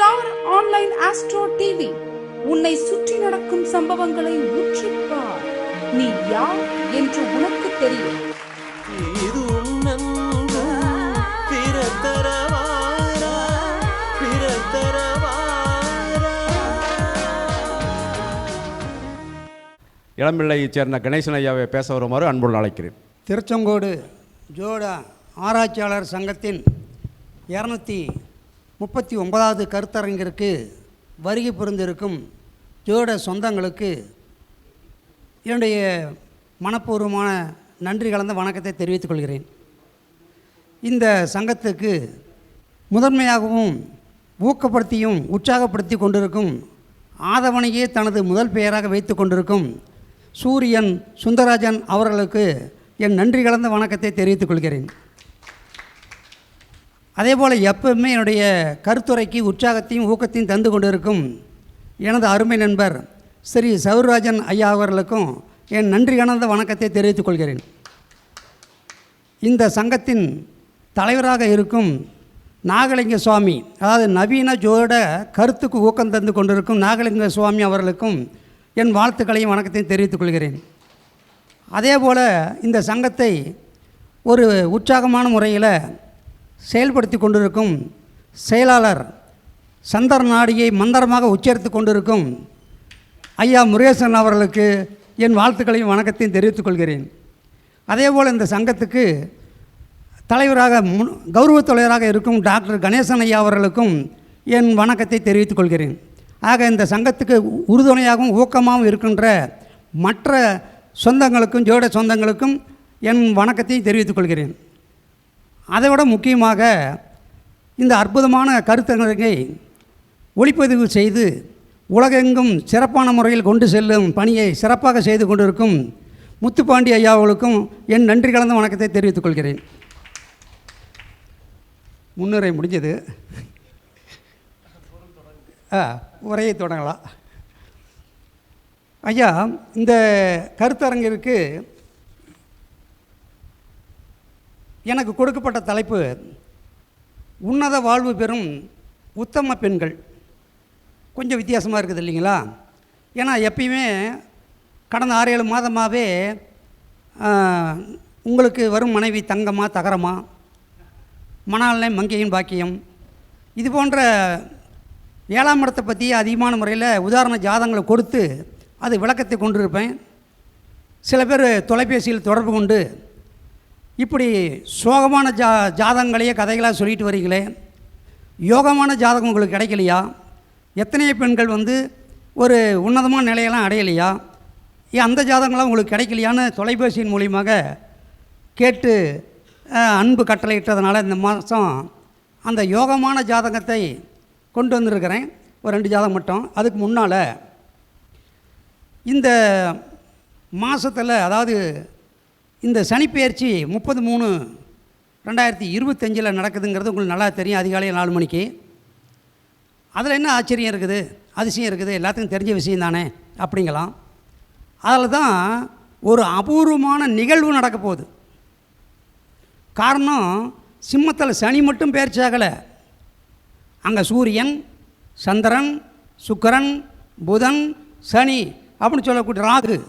Star online astro TV. உன்னை சுற்றி நடக்கும் சம்பவங்களை உற்றுப்பார் நீ யார் என்று உனக்கு தெரியும். இது உன்னன்பு பிறத்தரவாரா பிறத்தரவாரா. இளம்பிள்ளையைச் சேர்ந்த கணேசன் ஐயாவை பேச வருமாறு அன்புடன் அழைக்கிறேன். திருச்செங்கோடு ஜோடா ஆராய்ச்சியாளர் சங்கத்தின் இரநூத்தி முப்பத்தி ஒன்பதாவது கருத்தரங்கிற்கு வருகை புரிந்திருக்கும் ஜோட சொந்தங்களுக்கு என்னுடைய மனப்பூர்வமான நன்றி கலந்த வணக்கத்தை தெரிவித்துக் கொள்கிறேன். இந்த சங்கத்துக்கு முதன்மையாகவும் ஊக்கப்படுத்தியும் உற்சாகப்படுத்தி கொண்டிருக்கும் ஆதவனையே தனது முதல் பெயராக வைத்து கொண்டிருக்கும் சூரியன் சுந்தரராஜன் அவர்களுக்கு என் நன்றி கலந்த வணக்கத்தை தெரிவித்துக் கொள்கிறேன். அதே போல் எப்பவுமே என்னுடைய கருத்துரைக்கு உற்சாகத்தையும் ஊக்கத்தையும் தந்து கொண்டிருக்கும் எனது அருமை நண்பர் ஸ்ரீ சௌராஜன் ஐயா அவர்களுக்கும் என் நன்றி கணந்த வணக்கத்தை தெரிவித்துக் கொள்கிறேன். இந்த சங்கத்தின் தலைவராக இருக்கும் நாகலிங்க சுவாமி அதாவது நவீன ஜோட கருத்துக்கு ஊக்கம் தந்து கொண்டிருக்கும் நாகலிங்க சுவாமி அவர்களுக்கும் என் வாழ்த்துக்களையும் வணக்கத்தையும் தெரிவித்துக் கொள்கிறேன். அதே போல் இந்த சங்கத்தை ஒரு உற்சாகமான முறையில் செயல்படுத்தி கொண்டிருக்கும் செயலாளர் சந்தர் நாடியை மந்திரமாக உச்சரித்து கொண்டிருக்கும் ஐயா முருகேசன் அவர்களுக்கு என் வாழ்த்துக்களையும் வணக்கத்தையும் தெரிவித்துக் கொள்கிறேன். அதேபோல் இந்த சங்கத்துக்கு தலைவராக முன் கௌரவ தலைவராக இருக்கும் டாக்டர் கணேசன் ஐயா அவர்களுக்கும் என் வணக்கத்தை தெரிவித்துக் கொள்கிறேன். ஆக இந்த சங்கத்துக்கு உறுதுணையாகவும் ஊக்கமாகவும் இருக்கின்ற மற்ற சொந்தங்களுக்கும் ஜோட சொந்தங்களுக்கும் என் வணக்கத்தையும் தெரிவித்துக் கொள்கிறேன். அதைவிட முக்கியமாக இந்த அற்புதமான கருத்தரங்கை ஒளிப்பதிவு செய்து உலகெங்கும் சிறப்பான முறையில் கொண்டு செல்லும் பணியை சிறப்பாக செய்து கொண்டிருக்கும் முத்துப்பாண்டி ஐயா அவர்களுக்கும் என் நன்றி கலந்த வணக்கத்தை தெரிவித்துக் கொள்கிறேன். முன்னுரை முடிஞ்சது. ஆ உரையை தொடங்கலாம். ஐயா இந்த கருத்தரங்கிற்கு எனக்கு கொடுக்கப்பட்ட தலைப்பு உன்னத வாழ்வு பெறும் உத்தம பெண்கள். கொஞ்சம் வித்தியாசமாக இருக்குது இல்லைங்களா? ஏன்னா எப்பயுமே கடந்த ஆறு ஏழு மாதமாகவே உங்களுக்கு வரும் மனைவி தங்கமா தகரமா மணாலனை மங்கையின் பாக்கியம். இது போன்ற ஏழாம் இடத்தை பற்றி அதிகமான முறையில் உதாரண ஜாதங்களை கொடுத்து அது விளக்கத்தை கொண்டிருப்பேன். சில பேர் தொலைபேசியில் தொடர்பு கொண்டு இப்படி சோகமான ஜா ஜாதகங்களையே கதைகளாக சொல்லிட்டு வரீங்களே. யோகமான ஜாதகம் உங்களுக்கு கிடைக்கலையா? எத்தனையோ பெண்கள் வந்து ஒரு உன்னதமான நிலையெல்லாம் அடையலையா? ஏன் அந்த ஜாதகங்களாம் உங்களுக்கு கிடைக்கலையான்னு தொலைபேசியின் மூலியமாக கேட்டு அன்பு கட்டளையிட்டதுனால இந்த மாதம் அந்த யோகமான ஜாதகத்தை கொண்டு வந்திருக்கிறேன். ஒரு ரெண்டு ஜாதகம் மட்டும். அதுக்கு முன்னால் இந்த மாதத்தில் அதாவது இந்த சனிப்பெயர்ச்சி முப்பது மூணு ரெண்டாயிரத்தி இருபத்தஞ்சில் நடக்குதுங்கிறது உங்களுக்கு நல்லா தெரியும். அதிகாலையில் நாலு மணிக்கு. அதில் என்ன ஆச்சரியம் இருக்குது? அதிசயம் இருக்குது. எல்லாத்துக்கும் தெரிஞ்ச விஷயம் தானே? அப்படிங்கலாம். அதில் தான் ஒரு அபூர்வமான நிகழ்வு நடக்க போகுது. காரணம் சிம்மத்தில் சனி மட்டும் பயிற்சி ஆகலை. அங்கே சூரியன் சந்திரன் சுக்கரன் புதன் சனி அப்படின்னு சொல்லக்கூடிய ராகு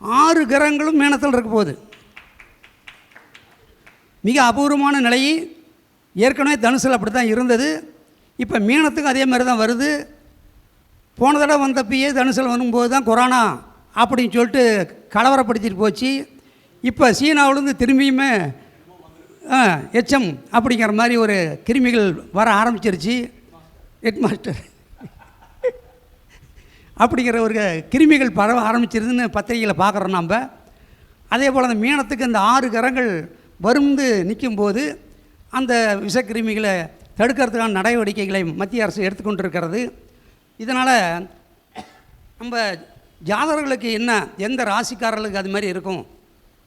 ஆறு கிரகங்களும் மேனத்தில் இருக்க போகுது. மிக அபூர்வமான நிலை ஏற்கனவே தனுசில் அப்படி தான் இருந்தது. இப்போ மீனத்துக்கும் அதே மாதிரி தான் வருது. போன தடவை வந்தப்பயே தனுசில் வரும்போது தான் கொரோனா அப்படின்னு சொல்லிட்டு கலவரப்படுத்திட்டு போச்சு. இப்போ சீனாவிலேருந்து திரும்பியுமே எச்எம் அப்படிங்கிற மாதிரி ஒரு கிருமிகள் வர ஆரம்பிச்சிருச்சு. ஹெட் மாஸ்டர் அப்படிங்கிற ஒரு கிருமிகள் பரவ ஆரம்பிச்சிருதுன்னு பத்திரிகையில் பார்க்குறோம் நம்ம அதே போல் அந்த மீனத்துக்கு இந்த ஆறு கரங்கள் வருந்து நிற்கும்போது அந்த விஷக்கிருமிகளை தடுக்கிறதுக்கான நடவடிக்கைகளை மத்திய அரசு எடுத்துக்கொண்டு இருக்கிறது இதனால் நம்ம ஜாதகர்களுக்கு என்ன எந்த ராசிக்காரர்களுக்கு அது மாதிரி இருக்கும்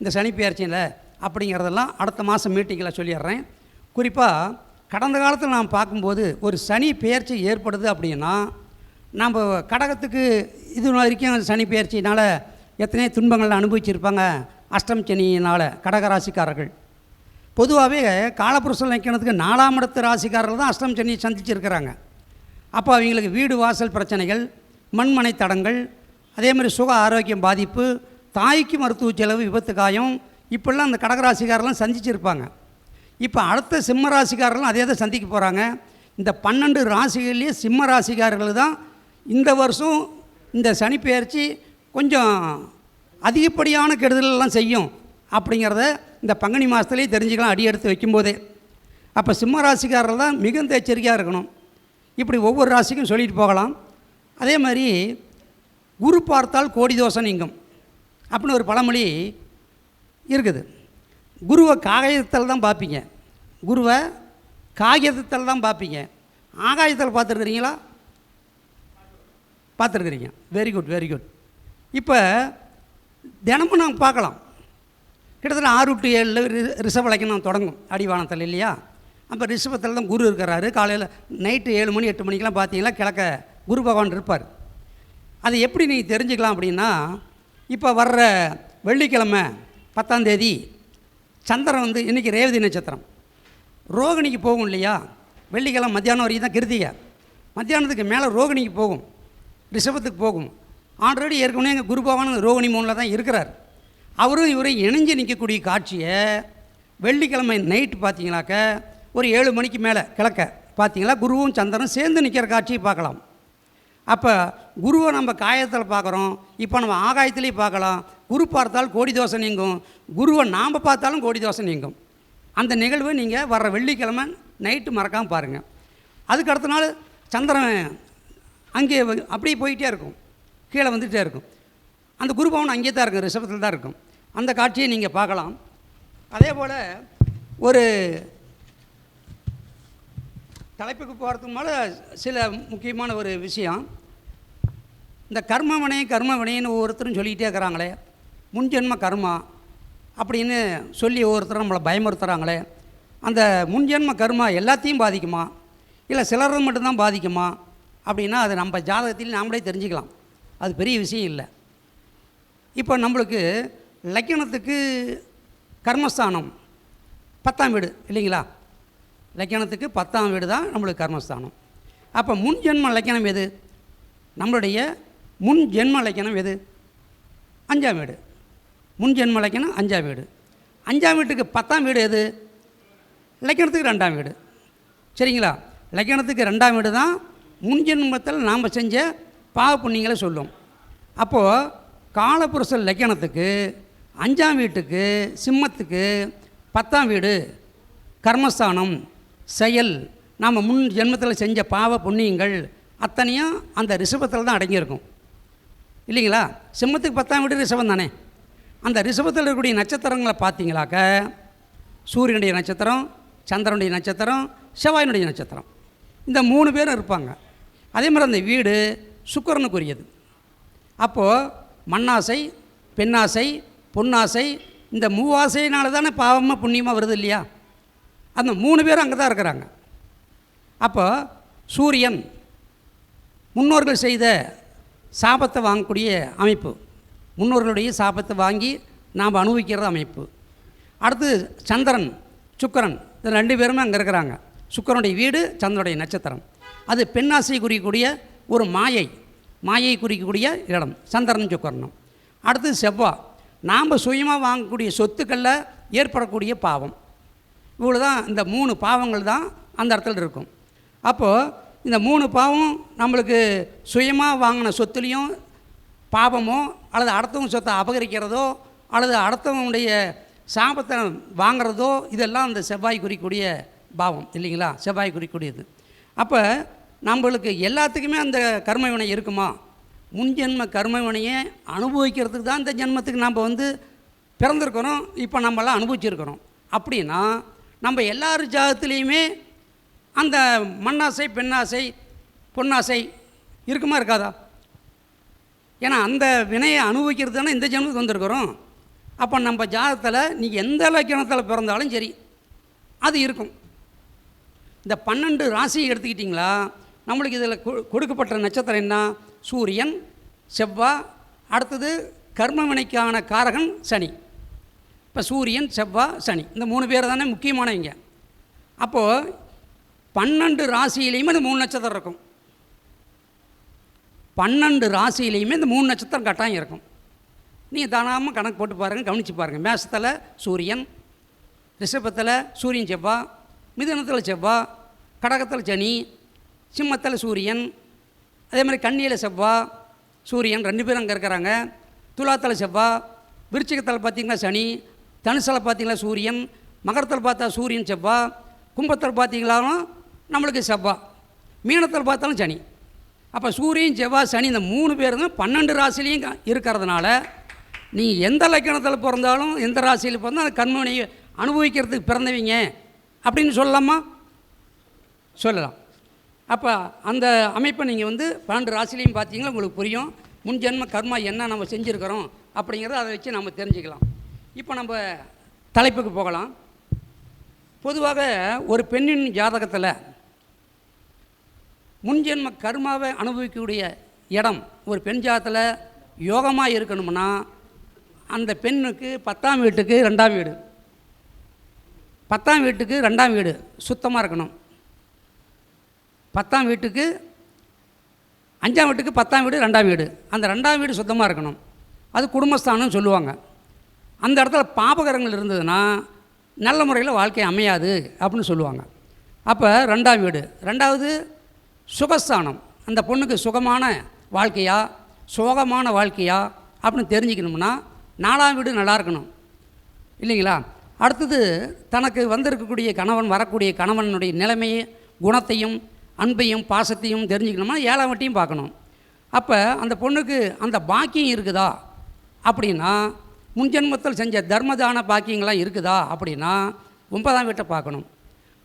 இந்த சனிப்பெயர்ச்சியில் அப்படிங்கிறதெல்லாம் அடுத்த மாதம் மீட்டிங்கில் சொல்லிடுறேன். குறிப்பாக கடந்த காலத்தில் நாம் பார்க்கும்போது ஒரு சனி பெயர்ச்சி ஏற்படுது அப்படின்னா நம்ம கடகத்துக்கு இது வரைக்கும் சனி பெயர்ச்சினால் எத்தனையோ துன்பங்களை அனுபவிச்சிருப்பாங்க அஷ்டம் சனியினால் கடகராசிக்காரர்கள் பொதுவாகவே காலப்புருஷன் நிற்கிறதுக்கு நாலாம் இடத்து ராசிக்காரர்கள் தான் அஷ்டம் சனியை சந்திச்சிருக்கிறாங்க. அப்போ அவங்களுக்கு வீடு வாசல் பிரச்சனைகள் மண்மனை தடங்கள் அதே மாதிரி சுக ஆரோக்கியம் பாதிப்பு தாய்க்கு மருத்துவ செலவு விபத்து காயம் இப்படிலாம் அந்த கடகராசிக்காரெல்லாம் சந்திச்சிருப்பாங்க. இப்போ அடுத்த சிம்ம ராசிக்காரர்களும் அதே தான் சந்திக்க போகிறாங்க இந்த பன்னெண்டு ராசிகள்லேயே சிம்ம ராசிக்காரர்கள் தான் இந்த வருஷம் இந்த சனி பெயர்ச்சி கொஞ்சம் அதிகப்படியான கெடுதலெல்லாம் செய்யும். அப்படிங்கிறத இந்த பங்குனி மாதத்துலேயே தெரிஞ்சுக்கலாம் அடி எடுத்து வைக்கும்போதே. அப்போ சிம்ம ராசிக்காரர்கள் தான் மிகுந்த எச்சரிக்கையாக இருக்கணும். இப்படி ஒவ்வொரு ராசிக்கும் சொல்லிட்டு போகலாம். அதே மாதிரி குரு பார்த்தால் கோடி தோஷம் நீங்கும் அப்படின்னு ஒரு பழமொழி இருக்குது. குருவை காகிதத்தில் தான் பார்ப்பீங்க. குருவை காகிதத்தில் தான் பார்ப்பீங்க. ஆகாயத்தில் பார்த்துருக்குறீங்களா? பார்த்துருக்குறீங்க. வெரி குட் வெரி குட் இப்போ தினமும் நாங்கள் பார்க்கலாம். கிட்டத்தட்ட ஆறு டு ஏழில் ரிஷப லக்கணம் தொடங்கும் அடிவானத்தில் இல்லையா? அப்போ ரிஷபத்தில் தான் குரு இருக்கிறாரு. காலையில் நைட்டு ஏழு மணி எட்டு மணிக்கெலாம் பார்த்தீங்கன்னா கிழக்க குரு பகவான் இருப்பார். அது எப்படி நீங்கள் தெரிஞ்சுக்கலாம் அப்படின்னா இப்போ வர்ற வெள்ளிக்கிழமை பத்தாந்தேதி சந்திரன் வந்து இன்றைக்கி ரேவதி நட்சத்திரம். ரோகிணிக்கு போகும் இல்லையா? வெள்ளிக்கிழமை மத்தியானம் வரைக்கும் தான் கிருத்திகை. மத்தியானத்துக்கு மேலே ரோகிணிக்கு போகும் ரிஷபத்துக்கு போகும். ஆல்ரெடி ஏற்கனவே எங்கள் குரு பகவான் ரோகிணி மூணில் தான் இருக்கிறார். அவரும் இவரும் இணைஞ்சு நிற்கக்கூடிய காட்சியை வெள்ளிக்கிழமை நைட்டு பார்த்தீங்களாக்க ஒரு ஏழு மணிக்கு மேலே கிழக்க பார்த்தீங்களா? குருவும் சந்திரனும் சேர்ந்து நிற்கிற காட்சியை பார்க்கலாம். அப்போ குருவை நம்ம காயத்தில் பார்க்குறோம் இப்போ நம்ம ஆகாயத்துலேயும் பார்க்கலாம். குரு பார்த்தால் கோடி தோசை நீங்கும். குருவை நாம் பார்த்தாலும் கோடி தோசை நீங்கும். அந்த நிகழ்வு நீங்கள் வர்ற வெள்ளிக்கிழமை நைட்டு மறக்காமல் பாருங்கள் அதுக்கு அடுத்த நாள் சந்திரன் அங்கே அப்படியே போயிட்டே இருக்கும். கீழே வந்துகிட்டே இருக்கும். அந்த குரு பவன் தான் இருக்கும் ரிஷபத்தில் தான் இருக்கும். அந்த காட்சியை நீங்கள் பார்க்கலாம். அதே போல் ஒரு தலைப்புக்கு போகிறதுக்கு மேலே சில முக்கியமான ஒரு விஷயம். இந்த கர்ம வினையின் கர்ம வினைன்னு ஒவ்வொருத்தரும் சொல்லிக்கிட்டே இருக்கிறாங்களே. முன்ஜென்ம கர்மா அப்படின்னு சொல்லி ஒவ்வொருத்தரும் நம்மளை பயமுறுத்துகிறாங்களே அந்த முன்ஜென்ம கர்மா எல்லாத்தையும் பாதிக்குமா? இல்லை சிலரை மட்டும்தான் பாதிக்குமா? அப்படின்னா அது நம்ம ஜாதகத்தில் நாமளே தெரிஞ்சுக்கலாம். அது பெரிய விஷயம் இல்லை. இப்போ நம்மளுக்கு லக்கணத்துக்கு கர்மஸ்தானம் பத்தாம் வீடு இல்லைங்களா? லக்கணத்துக்கு பத்தாம் வீடு தான் நம்மளுக்கு கர்மஸ்தானம். அப்போ முன் ஜென்ம லக்கணம் எது? நம்மளுடைய முன் ஜென்ம லக்கணம் எது? அஞ்சாம் வீடு. முன் ஜென்ம லக்கணம் அஞ்சாம் வீடு. அஞ்சாம் வீட்டுக்கு பத்தாம் வீடு எது? லக்கணத்துக்கு ரெண்டாம் வீடு. சரிங்களா? லக்கணத்துக்கு ரெண்டாம் வீடு தான் முன் ஜென்மத்தில் நாம் செஞ்ச பாவ புண்ணியங்களை சொல்லும். அப்போது காலபுருஷ லக்கணத்துக்கு அஞ்சாம் வீட்டுக்கு சிம்மத்துக்கு பத்தாம் வீடு கர்மஸ்தானம் செயல் நாம் முன் ஜென்மத்தில் செஞ்ச பாவ புண்ணியங்கள் அத்தனையும் அந்த ரிஷபத்தில் தான் அடங்கியிருக்கும். இல்லைங்களா? சிம்மத்துக்கு பத்தாம் வீடு ரிஷபம் தானே? அந்த ரிஷபத்தில் இருக்கக்கூடிய நட்சத்திரங்களை பார்த்தீங்களாக்க சூரியனுடைய நட்சத்திரம் சந்திரனுடைய நட்சத்திரம் செவ்வாயினுடைய நட்சத்திரம். இந்த மூணு பேரும் இருப்பாங்க. அதே மாதிரி அந்த வீடு சுக்கரனுக்குரியது. அப்போது மண்ணாசை பெண்ணாசை பொன்னாசை இந்த மூவாசையினால தானே பாவமாக புண்ணியமாக வருது இல்லையா? அந்த மூணு பேரும் அங்கே தான் இருக்கிறாங்க. அப்போ சூரியன் முன்னோர்கள் செய்த சாபத்தை வாங்கக்கூடிய அமைப்பு. முன்னோர்களுடைய சாபத்தை வாங்கி நாம் அனுபவிக்கிறது அமைப்பு. அடுத்து சந்திரன் சுக்கிரன் இது ரெண்டு பேருமே அங்கே இருக்கிறாங்க. சுக்கரனுடைய வீடு சந்திரனுடைய நட்சத்திரம். அது பெண்ணாசை குறிக்கக்கூடிய ஒரு மாயை. மாயை குறிக்கக்கூடிய இடம் சந்திரன் சுக்கரனும் அடுத்து செவ்வாய் நாம் சுயமாக வாங்கக்கூடிய சொத்துக்களில் ஏற்படக்கூடிய பாவம். இவ்வளோ தான் இந்த மூணு பாவங்கள் தான் அந்த இடத்துல இருக்கும். அப்போது இந்த மூணு பாவம் நம்மளுக்கு சுயமாக வாங்கின சொத்துலேயும் பாவமோ அல்லது அடுத்தவங்க சொத்தை அபகரிக்கிறதோ அல்லது அடுத்தவனுடைய சாபத்தை வாங்கிறதோ இதெல்லாம் அந்த செவ்வாய் குறிக்கூடிய பாவம் இல்லைங்களா? செவ்வாய் குறிக்கூடியது அப்போ நம்மளுக்கு எல்லாத்துக்குமே அந்த கர்மவினை இருக்குமா? முன்ஜென்ம கர்மவினையை அனுபவிக்கிறதுக்கு தான் இந்த ஜென்மத்துக்கு நம்ம வந்து பிறந்திருக்கிறோம் இப்போ நம்மளாம் அனுபவிச்சிருக்கிறோம். அப்படின்னா நம்ம எல்லார் ஜாதத்துலேயுமே அந்த மண்ணாசை பெண்ணாசை பொன்னாசை இருக்குமா இருக்காதா? ஏன்னா அந்த வினையை அனுபவிக்கிறது தானே இந்த ஜென்மத்துக்கு வந்திருக்கிறோம். அப்போ நம்ம ஜாதத்தில் நீ எந்த லக்கணத்தில் பிறந்தாலும் சரி அது இருக்கும். இந்த பன்னெண்டு ராசி எடுத்துக்கிட்டிங்களா? நம்மளுக்கு இதில் கொ- கொடுக்கப்பட்ட நட்சத்திரம் என்ன? சூரியன் செவ்வாய் அடுத்தது கர்மவினைக்கான காரகன் சனி. இப்போ சூரியன் செவ்வாய் சனி. இந்த மூணு பேர் தானே முக்கியமானவங்க அப்போது பன்னெண்டு ராசியிலையுமே இந்த மூணு நட்சத்திரம் இருக்கும். பன்னெண்டு ராசியிலையுமே இந்த மூணு நட்சத்திரம் கட்டாயம் இருக்கும். நீங்கள் தானாமல் கணக்கு போட்டு பாருங்கள் கவனித்து பாருங்கள் மேஷத்தில் சூரியன் ரிஷபத்தில் சூரியன் செவ்வாய் மிதனத்தில் செவ்வாய் கடகத்தில் சனி சிம்மத்தில் சூரியன் அதே மாதிரி கண்ணியில் செவ்வா சூரியன் ரெண்டு பேரும் அங்கே இருக்கிறாங்க. துலாத்தில் செவ்வா விருச்சிகத்தில் பார்த்திங்கன்னா சனி தனுசில் பார்த்திங்களா சூரியன் மகரத்தில் பார்த்தா சூரியன் செவ்வா கும்பத்தில் பார்த்திங்களாலும் நம்மளுக்கு செவ்வா. மீனத்தில் பார்த்தாலும் சனி. அப்போ சூரியன் செவ்வாய் சனி இந்த மூணு பேரும் பன்னெண்டு ராசிலையும் இருக்கிறதுனால நீ எந்த லக்கணத்தில் பிறந்தாலும் எந்த ராசியில் பிறந்தாலும் அந்த கண்மனை அனுபவிக்கிறதுக்கு பிறந்தவங்க. அப்படின்னு சொல்லலாமா? சொல்லலாம். அப்போ அந்த அமைப்பை நீங்கள் வந்து பன்னெண்டு ராசிலையும் பார்த்தீங்கன்னா உங்களுக்கு புரியும். முன்ஜென்ம கர்மா என்ன நம்ம செஞ்சுருக்கிறோம் அப்படிங்கிறத அதை வச்சு நம்ம தெரிஞ்சுக்கலாம். இப்போ நம்ம தலைப்புக்கு போகலாம். பொதுவாக ஒரு பெண்ணின் ஜாதகத்தில் முன்ஜென்ம கர்மாவை அனுபவிக்கக்கூடிய இடம் ஒரு பெண் ஜாதத்தில் யோகமாக இருக்கணும்னா அந்த பெண்ணுக்கு பத்தாம் வீட்டுக்கு ரெண்டாம் வீடு. பத்தாம் வீட்டுக்கு ரெண்டாம் வீடு. சுத்தமாக இருக்கணும். பத்தாம் வீட்டுக்கு அஞ்சாம் வீட்டுக்கு பத்தாம் வீடு ரெண்டாம் வீடு. அந்த ரெண்டாம் வீடு சுத்தமாக இருக்கணும். அது குடும்பஸ்தானம்னு சொல்லுவாங்க. அந்த இடத்துல பாபகரங்கள் இருந்ததுன்னா நல்ல முறையில் வாழ்க்கை அமையாது அப்படின்னு சொல்லுவாங்க. அப்போ ரெண்டாம் வீடு. ரெண்டாவது சுகஸ்தானம். அந்த பொண்ணுக்கு சுகமான வாழ்க்கையா சோகமான வாழ்க்கையா அப்படின்னு தெரிஞ்சுக்கணும்னா நாலாம் வீடு நல்லா இருக்கணும். இல்லைங்களா? அடுத்தது தனக்கு வந்திருக்கக்கூடிய கணவன் வரக்கூடிய கணவனுடைய நிலைமையை குணத்தையும் அன்பையும் பாசத்தையும் தெரிஞ்சுக்கணும்னா ஏழாம் வட்டியும் பார்க்கணும். அப்போ அந்த பொண்ணுக்கு அந்த பாக்கியம் இருக்குதா? அப்படின்னா முன்ஜென்மத்தில் செஞ்ச தர்மதான பாக்கியங்கள்லாம் இருக்குதா? அப்படின்னா ஒன்பதாம் வீட்டை பார்க்கணும்.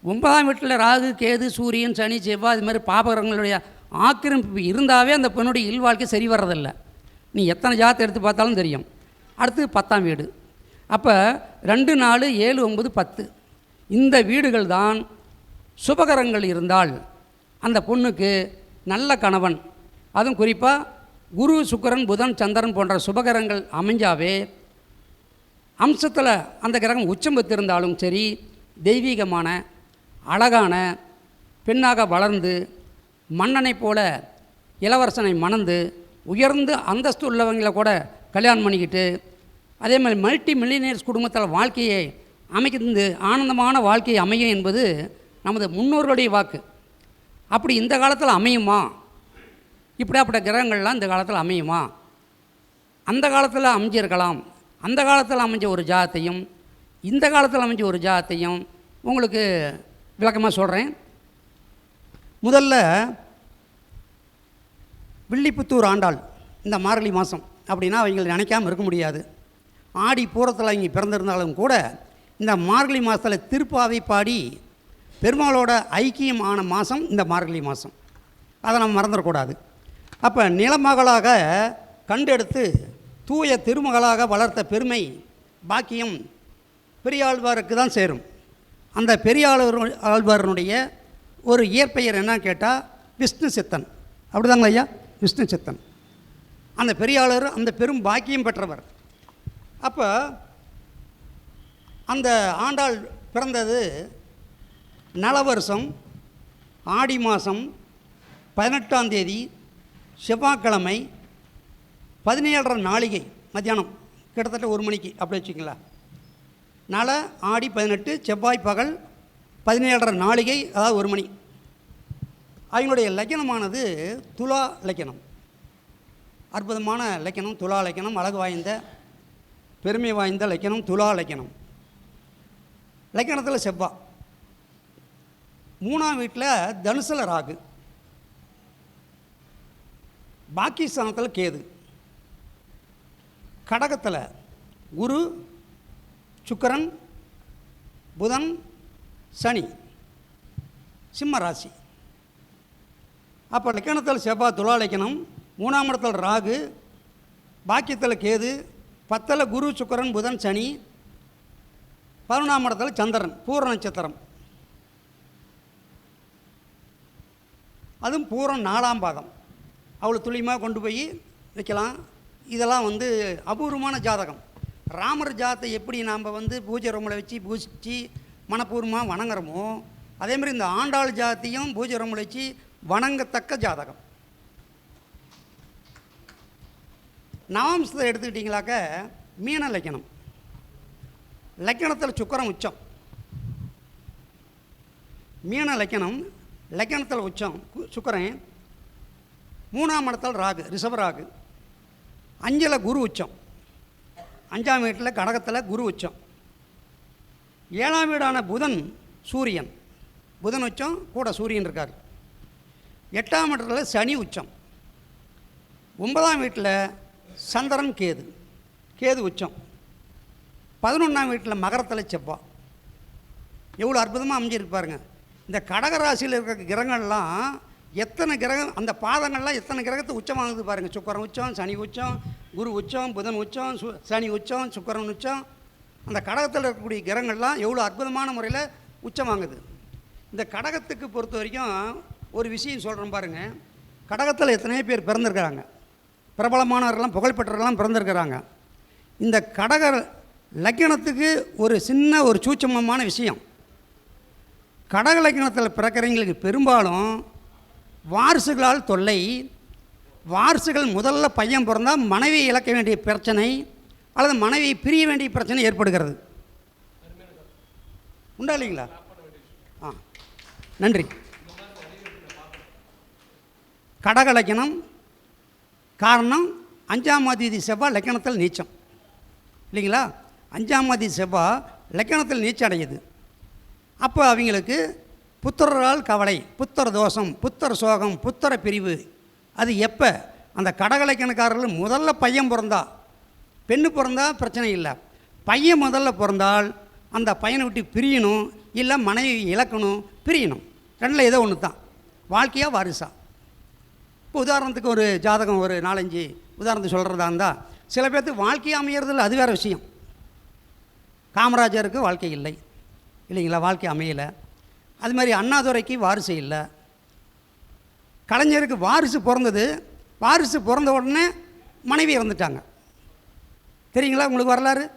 ஒன்பதாம் வீட்டில் ராகு கேது சூரியன் சனி செவ்வாய் இது மாதிரி பாபகரங்களுடைய ஆக்கிரமிப்பு இருந்தாவே அந்த பெண்ணுடைய இல்வாழ்க்கை சரி வர்றதில்லை. நீ எத்தனை ஜாதத்தை எடுத்து பார்த்தாலும் தெரியும். அடுத்து பத்தாம் வீடு. அப்போ ரெண்டு நாலு ஏழு ஒம்பது பத்து. இந்த வீடுகள் தான் சுபகரங்கள் இருந்தால் அந்த பொண்ணுக்கு நல்ல கணவன். அதுவும் குறிப்பாக குரு சுக்கிரன் புதன் சந்திரன் போன்ற சுபகரங்கள் அமைஞ்சாவே அம்சத்தில் அந்த கிரகம் உச்சம் பெற்றிருந்தாலும் சரி தெய்வீகமான அழகான பெண்ணாக வளர்ந்து மன்னனைப் போல இளவரசனை மணந்து உயர்ந்து அந்தஸ்து உள்ளவங்களை கூட கல்யாணம் பண்ணிக்கிட்டு அதே மாதிரி மல்டி மில்லினியர்ஸ் குடும்பத்தில் வாழ்க்கையை அமைக்கிறது ஆனந்தமான வாழ்க்கையை அமையும் என்பது நமது முன்னோர்களுடைய வாக்கு. அப்படி இந்த காலத்தில் அமையுமா? இப்படியாப்பட்ட கிரகங்கள்லாம் இந்த காலத்தில் அமையுமா? அந்த காலத்தில் அமைஞ்சிருக்கலாம். அந்த காலத்தில் அமைஞ்ச ஒரு ஜாதத்தையும் இந்த காலத்தில் அமைஞ்ச ஒரு ஜாதத்தையும் உங்களுக்கு விளக்கமாக சொல்கிறேன் முதல்ல வில்லிபுத்தூர் ஆண்டாள் இந்த மார்கழி மாதம் அப்படின்னா அவங்களை நினைக்காம இருக்க முடியாது. ஆடி பூரத்தில் அவங்க பிறந்திருந்தாலும் கூட இந்த மார்கழி மாதத்தில் திருப்பாவை பாடி பெருமாளோட ஐக்கியம் ஆன மாதம் இந்த மார்கழி மாதம் அதை நம்ம மறந்துடக்கூடாது அப்போ நிலமகளாக கண்டெடுத்து தூய திருமகளாக வளர்த்த பெருமை பாக்கியம் பெரியாழ்வாருக்கு தான் சேரும். அந்த பெரியாழ்வர் ஆழ்வாரனுடைய ஒரு இயற்பெயர் என்னன்னு கேட்டால் விஷ்ணு சித்தன். அப்படிதாங்களா ஐயா? விஷ்ணு சித்தன். அந்த பெரியாளர் அந்த பெரும் பாக்கியம் பெற்றவர். அப்போ அந்த ஆண்டாள் பிறந்தது நலவருஷம் ஆடி மாதம் பதினெட்டாம் தேதி செவ்வாய்க்கிழமை பதினேழரை நாளிகை மத்தியானம் கிட்டத்தட்ட ஒரு மணிக்கு அப்படி வச்சுங்களேன் நல ஆடி பதினெட்டு செவ்வாய் பகல் பதினேழரை நாளிகை அதாவது ஒரு மணி. அவங்களுடைய லக்கணமானது துலா லக்கணம். அற்புதமான லக்கணம் துலா லக்கணம் அழகு வாய்ந்த பெருமை வாய்ந்த லக்கணம் துலா லக்கணம். லக்கணத்தில் செவ்வாய் மூணாம் வீட்டில் தனுசில் ராகு. பாக்கிஸ்தானத்தில் கேது. கடகத்தில் குரு சுக்கரன் புதன் சனி சிம்ம ராசி. அப்போ லக்கணத்தில் செவ்வாய் துலா லக்கணம் மூணாம் இடத்தில் ராகு பாக்கியத்தில் கேது பத்தில் குரு சுக்கரன் புதன் சனி பதினொன்றாம் இடத்துல சந்திரன் பூர்ண நட்சத்திரம். அதுவும் பூரம் நாலாம் பாதம் அவ்வளோ துல்லியமாக கொண்டு போய் வைக்கலாம். இதெல்லாம் வந்து அபூர்வமான ஜாதகம். ராமர் ஜாதத்தை எப்படி நாம் வந்து பூஜை ரூமில் வச்சு பூஜித்து மனப்பூர்வமாக வணங்குறோமோ அதே மாதிரி இந்த ஆண்டாள் ஜாதத்தையும் பூஜை ரூமில் வச்சு வணங்கத்தக்க ஜாதகம். நவாம்சத்தை எடுத்துக்கிட்டிங்களாக்க மீன லக்கணம். லக்கணத்தில் சுக்கரம் உச்சம். மீன லக்கணம் லக்னத்தில் உச்சம். கு- மூணாம் இடத்தில் ராகு ரிஷப ராகு. அஞ்சில் குரு உச்சம். அஞ்சாம் வீட்டில் கடகத்தில் குரு உச்சம். ஏழாம் வீடான புதன் சூரியன். புதன் உச்சம் கூட சூரியன் இருக்கார். எட்டாம் இடத்துல சனி உச்சம். ஒன்பதாம் வீட்டில் சந்திரன் கேது. கேது உச்சம். பதினொன்றாம் வீட்டில் மகரத்தில் செவ்வாய். எவ்வளோ அற்புதமாக அமைஞ்சிருப்பாருங்க இந்த கடகராசியில் இருக்கிற கிரகங்கள்லாம் எத்தனை கிரகம் அந்த பாதங்கள்லாம் எத்தனை கிரகத்தை உச்சமாகுது பாருங்கள் சுக்கரன் உச்சம் சனி உச்சம் குரு உச்சம் புதன் உச்சம் சு சனி உச்சம் சுக்கரன் உச்சம். அந்த கடகத்தில் இருக்கக்கூடிய கிரகங்கள்லாம் எவ்வளோ அற்புதமான முறையில் உச்சமாகுது. இந்த கடகத்துக்கு பொறுத்த வரைக்கும் ஒரு விஷயம் சொல்கிறேன் பாருங்கள் கடகத்தில் எத்தனையோ பேர் பிறந்திருக்கிறாங்க. பிரபலமானவர்கள்லாம் புகழ்பெற்றவர்கள்லாம் பிறந்திருக்கிறாங்க. இந்த கடக லக்கணத்துக்கு ஒரு சின்ன ஒரு சூட்சமமான விஷயம். கடகலக்கணத்தில் பிறக்கிறவங்களுக்கு பெரும்பாலும் வாரிசுகளால் தொல்லை வாரிசுகள் முதல்ல பையன் பிறந்தால் மனைவி இழக்க வேண்டிய பிரச்சனை அல்லது மனைவியை பிரிய வேண்டிய பிரச்சனை ஏற்படுகிறது. உண்டா இல்லைங்களா? ஆ. நன்றி. கடக லக்கணம் காரணம் அஞ்சாம் அதிதி செவ்வாய் லக்கணத்தில் நீச்சம். இல்லைங்களா? அஞ்சாம் அதிதி செவ்வாய் லக்கணத்தில் நீச்சம் அடையுது. அப்போ அவங்களுக்கு புத்திரரால் கவலை புத்தர் தோஷம் புத்தர் சோகம் புத்தர பிரிவு. அது எப்போ? அந்த கடகலைக்கணக்காரர்கள் முதல்ல பையன் பிறந்தா. பெண்ணு பிறந்தா பிரச்சனை இல்லை. பையன் முதல்ல பிறந்தால் அந்த பையனை விட்டு பிரியணும் இல்லை மனைவி இழக்கணும் பிரியணும். ரெண்டில் ஏதோ ஒன்று தான். வாழ்க்கையாக வாரிசா. இப்போ உதாரணத்துக்கு ஒரு ஜாதகம் ஒரு நாலஞ்சு உதாரணத்துக்கு சொல்கிறதா இருந்தால் சில பேர்த்துக்கு வாழ்க்கையாக அமையறதில்ல அது வேறு விஷயம். காமராஜருக்கு வாழ்க்கை இல்லை. இல்லைங்களா வாழ்க்கை அமையலை. அது மாதிரி அண்ணாதுரைக்கு வாரிசு இல்லை. கலைஞருக்கு வாரிசு பிறந்தது. வாரிசு பிறந்த உடனே மனைவி இறந்துட்டாங்க. தெரியுங்களா உங்களுக்கு வரலாறு?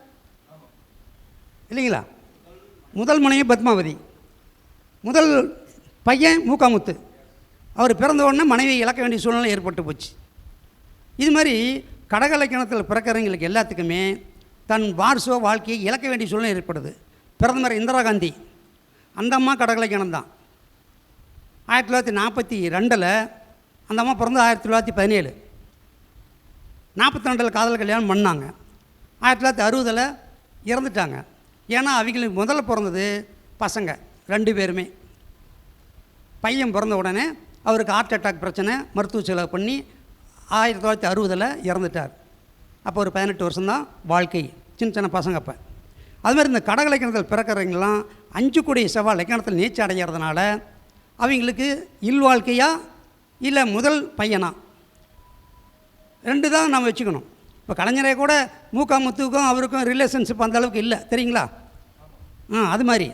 இல்லைங்களா? முதல் மனைவி பத்மாவதி. முதல் பையன் மூக்காமுத்து. அவர் பிறந்த உடனே மனைவி இழக்க வேண்டிய சூழ்நிலை ஏற்பட்டு போச்சு. இது மாதிரி கடகலக்கணத்தில் பிறக்கிறவங்களுக்கு எல்லாத்துக்குமே தன் வாரிசோ வாழ்க்கையை இழக்க வேண்டிய சூழ்நிலை ஏற்படுது. பிரதமர் இந்திரா காந்தி. அந்த அம்மா கடகலக்கணம் தான் ஆயிரத்தி தொள்ளாயிரத்தி நாற்பத்தி ரெண்டில் அந்த அம்மா பிறந்து ஆயிரத்தி தொள்ளாயிரத்தி பதினேழு. நாற்பத்தி ரெண்டில் காதல் கல்யாணம் பண்ணாங்க. ஆயிரத்தி தொள்ளாயிரத்தி அறுபதில் இறந்துட்டாங்க. ஏன்னா அவங்களுக்கு முதல்ல பிறந்தது பசங்க ரெண்டு பேருமே. பையன் பிறந்த உடனே அவருக்கு ஹார்ட் அட்டாக் பிரச்சனை மருத்துவ செலவு பண்ணி ஆயிரத்தி தொள்ளாயிரத்தி அறுபதில் இறந்துட்டார். அப்போ ஒரு பதினெட்டு வருஷம்தான் வாழ்க்கை. சின்ன சின்ன பசங்க அப்போ. அது மாதிரி இந்த கடக லக்கணத்தில் பிறக்கிறவங்களாம் அஞ்சு கோடி செவ்வாய் லக்கணத்தில் நீச்சல் அடைகிறதுனால அவங்களுக்கு இல்வாழ்க்கையா இல்லை முதல் பையனா? ரெண்டு தான் நம்ம வச்சுக்கணும். இப்போ கலைஞரே கூட மூக்கா முத்துக்கும் அவருக்கும் ரிலேஷன்ஷிப் அந்த அளவுக்கு இல்லை. தெரியுங்களா? ஆ அது மாதிரி.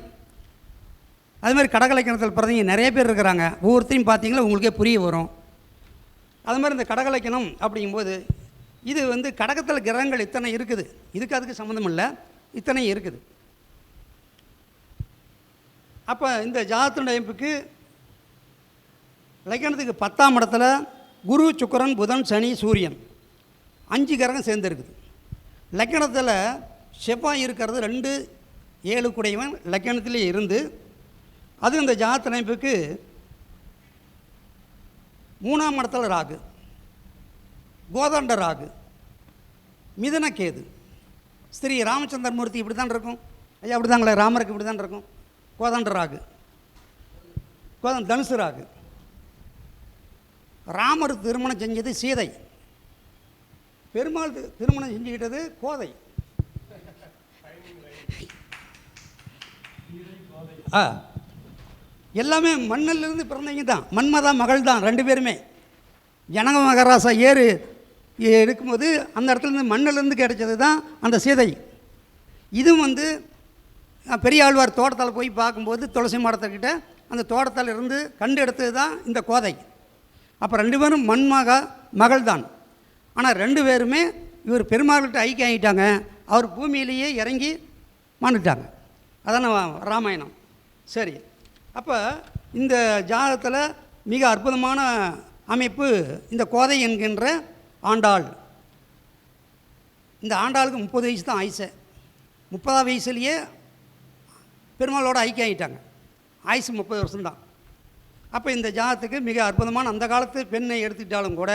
அது மாதிரி கடகலைக்கணத்தில் பிறந்தவங்க நிறைய பேர் இருக்கிறாங்க. ஒவ்வொருத்தையும் பார்த்தீங்களா உங்களுக்கே புரிய வரும். அது மாதிரி இந்த கடகலைக்கணம் அப்படிங்கும்போது இது வந்து கடகத்தில் கிரகங்கள் இத்தனை இருக்குது. இதுக்கு அதுக்கு சம்மந்தம் இல்லை. இத்தனை இருக்குது. அப்போ இந்த ஜாதத்தினுடைய அமைப்புக்கு லக்கணத்துக்கு பத்தாம் இடத்துல குரு சுக்கரன் புதன் சனி சூரியன் அஞ்சு கிரகம் சேர்ந்துருக்குது. லக்கணத்தில் செவ்வாய் இருக்கிறது ரெண்டு ஏழு குடையவன் லக்கணத்திலே இருந்து அது இந்த ஜாதக அமைப்புக்கு மூணாம் இடத்துல ராகு கோதண்ட ராகு மிதனக்கேது. ஸ்ரீ ராமச்சந்திரமூர்த்தி இப்படி தான் இருக்கும். ஐயா அப்படி தாங்களே ராமருக்கு இப்படி தான் இருக்கும். கோதண்ட ராகு. கோதன் தனுசு ராகு. ராமர் திருமணம் செஞ்சது சீதை. பெருமாள் திருமணம் செஞ்சுக்கிட்டது கோதை. ஆ. எல்லாமே மண்ணிலிருந்து பிறந்தவங்க தான். மன்மதா மகள் தான் ரெண்டு பேருமே. ஜனக மகராசா ஏறு எடுக்கும்போது அந்த இடத்துல இருந்து கிடைச்சது தான் அந்த சீதை. இதுவும் வந்து பெரிய ஆழ்வார் தோட்டத்தில் போய் பார்க்கும்போது துளசி மரத்துக்கிட்ட அந்த தோட்டத்தில் இருந்து கண்டு எடுத்தது தான் இந்த கோதை. அப்போ ரெண்டு பேரும் மண்மக மகள் தான். ஆனால் ரெண்டு பேருமே இவர் பெருமாள்கிட்ட ஐக்கியம் ஆகிட்டாங்க. அவர் பூமியிலேயே இறங்கி மாண்டுட்டாங்க. அதான ராமாயணம். சரி. அப்போ இந்த ஜாதகத்தில் மிக அற்புதமான அமைப்பு இந்த கோதை என்கின்ற ஆண்டாள். இந்த ஆண்டாளுக்கு முப்பது வயசு தான் ஆயுசு. முப்பதாம் வயசுலேயே பெருமாளோட ஐக்கியம் ஆகிட்டாங்க ஆயுசு முப்பது வருஷம்தான். அப்போ இந்த ஜாதத்துக்கு மிக அற்புதமான அந்த காலத்து பெண்ணை எடுத்துக்கிட்டாலும் கூட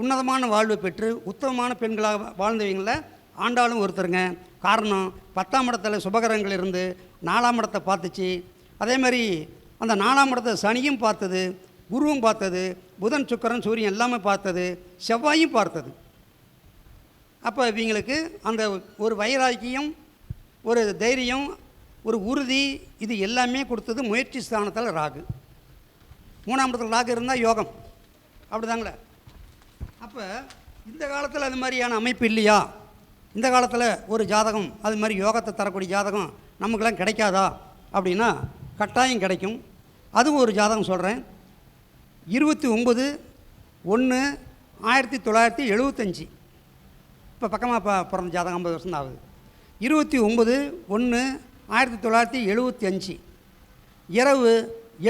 உன்னதமான வாழ்வு பெற்று உத்தமமான பெண்களாக வாழ்ந்தவங்களில் ஆண்டாளும் ஒருத்தருங்க. காரணம் பத்தாம் இடத்துல சுபகரங்கள் இருந்து நாலாம் இடத்தை பார்த்துச்சு. அதே மாதிரி அந்த நாலாம் இடத்தை சனியும் பார்த்தது. குருவும் பார்த்தது புதன் சுக்கரன் சூரியன் எல்லாமே பார்த்தது செவ்வாயும் பார்த்தது. அப்போ இவங்களுக்கு அந்த ஒரு வைராக்கியம் ஒரு தைரியம் ஒரு உறுதி இது எல்லாமே கொடுத்தது முயற்சி ஸ்தானத்தில் ராகு. மூணாம் இடத்துல ராகு இருந்தால் யோகம். அப்படிதாங்களே? அப்போ இந்த காலத்தில் அது மாதிரியான அமைப்பு இல்லையா? இந்த காலத்தில் ஒரு ஜாதகம் அது மாதிரி யோகத்தை தரக்கூடிய ஜாதகம் நமக்கெல்லாம் கிடைக்காதா? அப்படின்னா கட்டாயம் கிடைக்கும். அதுவும் ஒரு ஜாதகம் சொல்கிறேன் இருபத்தி ஒம்பது ஒன்று ஆயிரத்தி தொள்ளாயிரத்தி எழுபத்தஞ்சி. இப்போ பக்கமாக இப்போ பிறந்த ஜாதகம் ஐம்பது வருஷம் தான் ஆகுது. இருபத்தி ஒம்பது ஒன்று ஆயிரத்தி தொள்ளாயிரத்தி எழுபத்தி அஞ்சு இரவு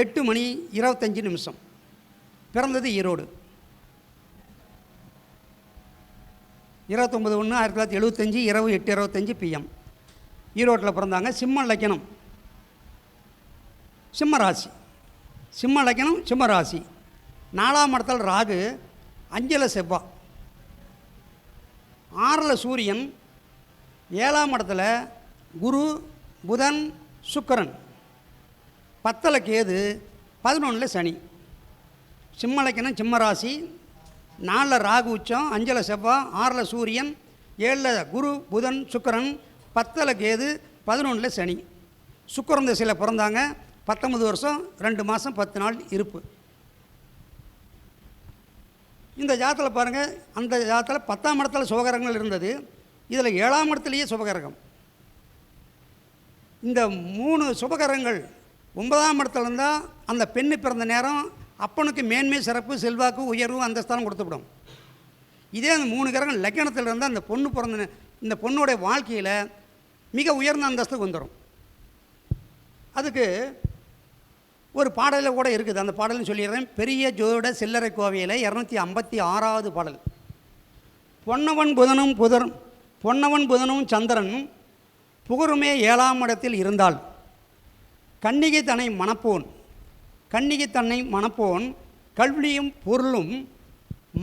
எட்டு மணி இருபத்தஞ்சி நிமிஷம். பிறந்தது ஈரோடு. இருபத்தொம்பது ஒன்று ஆயிரத்தி தொள்ளாயிரத்தி எழுபத்தஞ்சி இரவு எட்டு இருபத்தஞ்சி பிஎம் ஈரோட்டில் பிறந்தாங்க. சிம்ம லக்கணம். சிம்ம ராசி. சிம்ம லக்கணம் சிம்ம ராசி. நாலாம் இடத்துல ராகு அஞ்சில் செவ்வாய் ஆறில் சூரியன் ஏழாம் இடத்துல குரு புதன் சுக்கரன். பத்தில் கேது பதினொன்றில் சனி. சிம்மலக்கணம் சிம்மராசி நாலில் ராகு உச்சம் அஞ்சில் செவ்வாய் ஆறில் சூரியன் ஏழில் குரு புதன் சுக்கரன் பத்தில் கேது பதினொன்றில் சனி. சுக்கிரன் திசையில் பிறந்தாங்க பத்தொம்பது வருஷம் ரெண்டு மாதம் பத்து நாள் இருப்பு. இந்த ஜாத்தில் பாருங்கள் அந்த ஜாத்தில் பத்தாம் இடத்துல சுபகரங்கள் இருந்தது. இதில் ஏழாம் இடத்துலையே சுபகரகம். இந்த மூணு சுபகரங்கள் ஒன்பதாம் இடத்துல இருந்தால் அந்த பெண்ணு பிறந்த நேரம் அப்பனுக்கு மேன்மை சிறப்பு செல்வாக்கு உயர்வு அந்தஸ்தானம் கொடுத்துவிடும். இதே அந்த மூணு கிரகம் லக்கணத்தில் இருந்தால் அந்த பொண்ணு பிறந்த இந்த பொண்ணுடைய வாழ்க்கையில் மிக உயர்ந்த அந்தஸ்துக்கு வந்துடும் அதுக்கு ஒரு பாடலில் கூட இருக்குது. அந்த பாடல்னு சொல்லிடுறேன். பெரிய ஜோட சில்லறை கோவையில் இரநூத்தி ஐம்பத்தி ஆறாவது பாடல். பொன்னவன் புதனும் புதர் பொன்னவன் புதனும் சந்திரனும் புகருமே ஏழாம் இடத்தில் இருந்தால் கன்னிகை தன்னை மணப்போன் கன்னிகை தன்னை மணப்போன் கல்வியும் பொருளும்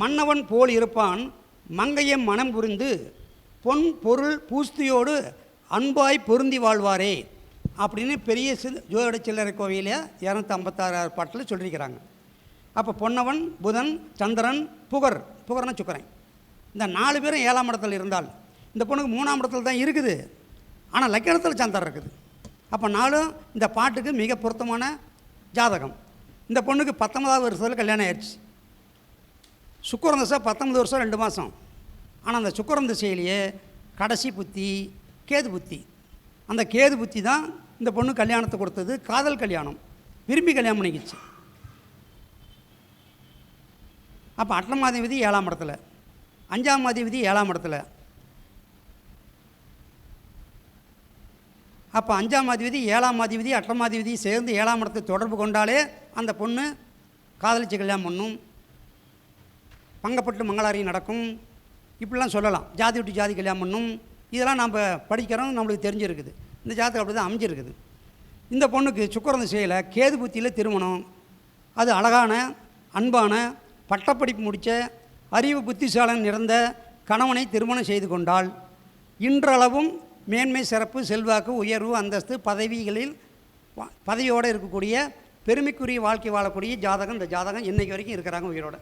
மன்னவன் போல் இருப்பான். மங்கையை மனம் புரிந்து பொன் பொருள் பூஸ்தியோடு அன்பாய் பொருந்தி வாழ்வாரே. அப்படின்னு பெரிய சி- ஜோதிட சில்லறை கோவிலில் இரநூத்தி ஐம்பத்தாறு பாட்டில் சொல்லியிருக்கிறாங்க அப்போ பொன்னவன் புதன் சந்திரன் புகர் புகர்னு சுக்கரன் இந்த நாலு பேரும் ஏழாம் இடத்துல இருந்தால் இந்த பொண்ணுக்கு மூணாம் இடத்துல தான் இருக்குது. ஆனால் லக்கணத்தில் சந்திரன் இருக்குது. அப்போ நாலும் இந்த பாட்டுக்கு மிக பொருத்தமான ஜாதகம். இந்த பொண்ணுக்கு பத்தொன்பதாவது வருஷத்தில் கல்யாணம் ஆயிடுச்சு சுக்கரன் திசை பத்தொன்பது வருஷம் ரெண்டு மாதம் ஆனால் அந்த சுக்கரன் திசையிலேயே கடைசி புத்தி கேது புத்தி. அந்த கேது புத்தி தான் இந்த பொண்ணு கல்யாணத்தை கொடுத்தது காதல் கல்யாணம். விரும்பி கல்யாணம் பண்ணிக்கிச்சு. அப்போ அட்டமாதிபதி ஏழாம் இடத்துல. அஞ்சாம் அதிபதி ஏழாம் இடத்துல. அப்போ அஞ்சாம் அதிபதி ஏழாம் அதிபதி அட்டாம் அதிபதி சேர்ந்து ஏழாம் இடத்தை தொடர்பு கொண்டாலே அந்த பொண்ணு காதலிச்சு கல்யாணம் பண்ணும். பங்கப்பட்டு மங்களாரி நடக்கும். இப்படிலாம் சொல்லலாம். ஜாதி விட்டு ஜாதி கல்யாணம் பண்ணும். இதெல்லாம் நம்ம படிக்கிறோம். நம்மளுக்கு தெரிஞ்சிருக்குது. இந்த ஜாதகம் அப்படி தான் அமைஞ்சிருக்குது. இந்த பொண்ணுக்கு சுக்கரந்த செய்யலை கேது புத்தியில் திருமணம். அது அழகான அன்பான பட்டப்படிப்பு முடித்த அறிவு புத்திசாலன் நிறைந்த கணவனை திருமணம் செய்து கொண்டால் இன்றளவும் மேன்மை சிறப்பு செல்வாக்கு உயர்வு அந்தஸ்து பதவிகளில் ப- பதவியோடு இருக்கக்கூடிய பெருமைக்குரிய வாழ்க்கை வாழக்கூடிய ஜாதகம் இந்த ஜாதகம் இன்றைக்கு வரைக்கும் இருக்கிறாங்க உயிரோட.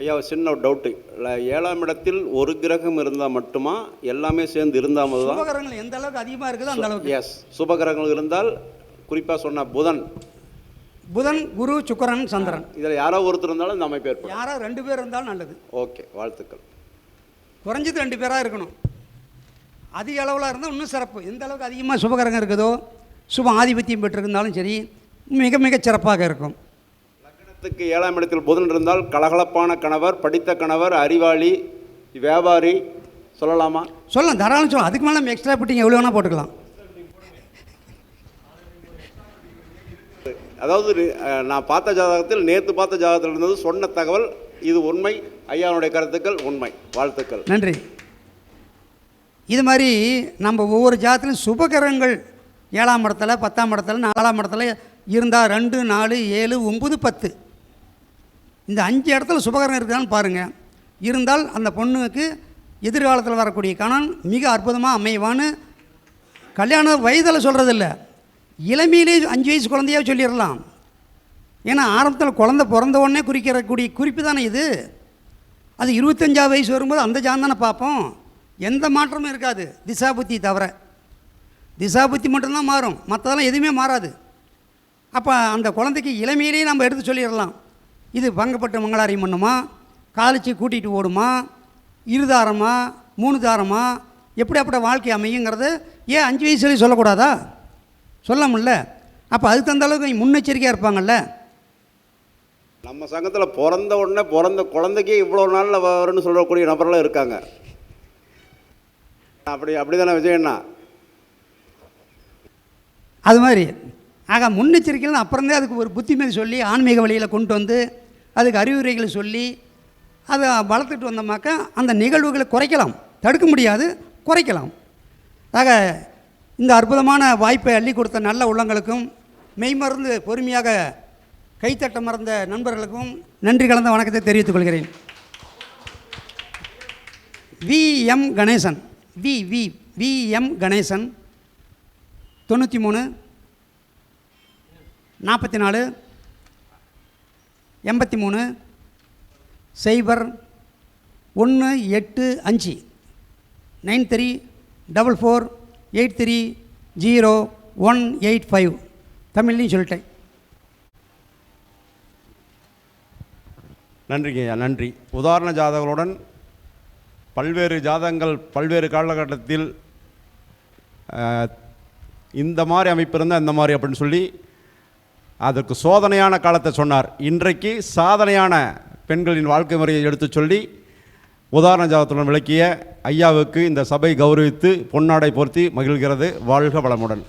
ஐயா சின்ன ஒரு டவுட்டு இல்லை ஏழாம் இடத்தில் ஒரு கிரகம் இருந்தால் மட்டுமா? எல்லாமே சேர்ந்து இருந்தால் தான் சுபகரங்கள் எந்த அளவுக்கு அதிகமாக இருக்குதோ அந்த அளவுக்கு. எஸ் சுபகிரகங்கள் இருந்தால் குறிப்பாக சொன்ன புதன். புதன் குரு சுக்கிரன் சந்திரன். இதில் யாரோ ஒருத்தர் இருந்தாலும் இந்த அமைப்பு ஏற்படும். யாரோ ரெண்டு பேர் இருந்தாலும் நல்லது. ஓகே வாழ்த்துக்கள். குறைஞ்சது ரெண்டு பேராக இருக்கணும். அதிக அளவில் இருந்தால் இன்னும் சிறப்பு. எந்த அளவுக்கு அதிகமாக சுபகரகம் இருக்குதோ சுப ஆதிபத்தியம் பெற்றிருந்தாலும் சரி மிக மிகச் சிறப்பாக இருக்கும். லக்னத்துக்கு ஏழாம் இடத்தில் புதன் இருந்தால் கலகலப்பான கணவர் படித்த கணவர் அறிவாளி வியாபாரி சொல்லலாமா? சொல்லலாம் தாராளம் சொல்லலாம். அதுக்கு மேலே நம்ம எக்ஸ்ட்ரா பிட்டிங் எவ்வளோ வேணால் போட்டுக்கலாம். அதாவது நான் பார்த்த ஜாதகத்தில் நேற்று பார்த்த ஜாதகத்தில் இருந்தது சொன்ன தகவல் இது உண்மை ஐயாவுடைய கருத்துக்கள் உண்மை. வாழ்த்துக்கள். நன்றி. இது மாதிரி நம்ம ஒவ்வொரு ஜாதத்துலையும் சுபகரங்கள் ஏழாம் இடத்துல பத்தாம் இடத்துல நாலாம் இடத்துல இருந்தால் ரெண்டு நாலு ஏழு ஒம்பது பத்து. இந்த அஞ்சு இடத்துல சுபகரணம் இருக்குதான்னு பாருங்கள் இருந்தால் அந்த பொண்ணுக்கு எதிர்காலத்தில் வரக்கூடிய கணவன் மிக அற்புதமாக அமைவான்னு கல்யாண வயதில் சொல்கிறதில்ல இளமையிலே அஞ்சு வயசு குழந்தையாக சொல்லிடலாம். ஏன்னா ஆரம்பத்தில் குழந்தை பிறந்த உடனே குறிக்கிறக்கூடிய குறிப்பு தானே இது. அது இருபத்தஞ்சாவது வயசு வரும்போது அந்த ஜான் தானே பார்ப்போம். எந்த மாற்றமும் இருக்காது. திசா புத்தி தவிர. திசா புத்தி மட்டும்தான் மாறும். மற்றதெல்லாம் எதுவுமே மாறாது. அப்போ அந்த குழந்தைக்கு இளமையிலேயே நம்ம எடுத்து சொல்லிடலாம். இது பங்கப்பட்டு மங்களாரியம் பண்ணுமா? காலிச்சு கூட்டிகிட்டு ஓடுமா? இருதாரமா? மூணு தாரமா எப்படி அப்படி வாழ்க்கை அமையுங்கிறது ஏன் அஞ்சு வயசுலேயே சொல்லக்கூடாதா? சொல்லாமல்ல அப்போ அதுக்கு தகுந்த அளவுக்கு முன்னெச்சரிக்கையாக இருப்பாங்கல்ல. நம்ம சங்கத்தில் பிறந்த உடனே பிறந்த குழந்தைக்கே இவ்வளோ நாளில் வரும்னு சொல்லக்கூடிய நபர்களும் இருக்காங்க. அப்படி அப்படி தானே விஜயண்ணா அது மாதிரி. ஆக முன்னெச்சரிக்கையில் அப்புறந்தே அதுக்கு ஒரு புத்திமதி சொல்லி ஆன்மீக வழியில் கொண்டு வந்து அதுக்கு அறிவுரைகளை சொல்லி அதை வளர்த்துட்டு வந்தோமாக்கா அந்த நிகழ்வுகளை குறைக்கலாம். தடுக்க முடியாது குறைக்கலாம். ஆக இந்த அற்புதமான வாய்ப்பை அள்ளி கொடுத்த நல்ல உள்ளங்களுக்கும் மெய்மறந்து பொறுமையாக கைத்தட்ட மறந்த நண்பர்களுக்கும் நன்றி கலந்த வணக்கத்தை தெரிவித்துக் கொள்கிறேன். V. M. Ganesan V. V. V. M. Ganesan தொண்ணூற்றி மூணு நாற்பத்தி நாலு எண்பத்தி மூணு. சைபர் ஒன்று எட்டு அஞ்சு. Nine three double four eight three zero one eight five. தமிழ்லையும் சொல்லிட்டேன். நன்றிங்க ஐயா நன்றி. உதாரண ஜாதகங்களுடன் பல்வேறு ஜாதகங்கள் பல்வேறு காலகட்டத்தில் இந்த மாதிரி அமைப்பு இருந்தால் இந்த மாதிரி அப்படின்னு சொல்லி அதற்கு சோதனையான காலத்தை சொன்னார். இன்றைக்கு சாதனையான பெண்களின் வாழ்க்கை முறையை எடுத்துச் சொல்லி உதாரண ஜாதத்துடன் விளக்கிய ஐயாவுக்கு இந்த சபை கௌரவித்து பொன்னாடை பொருத்தி மகிழ்கிறது. வாழ்க வளமுடன்.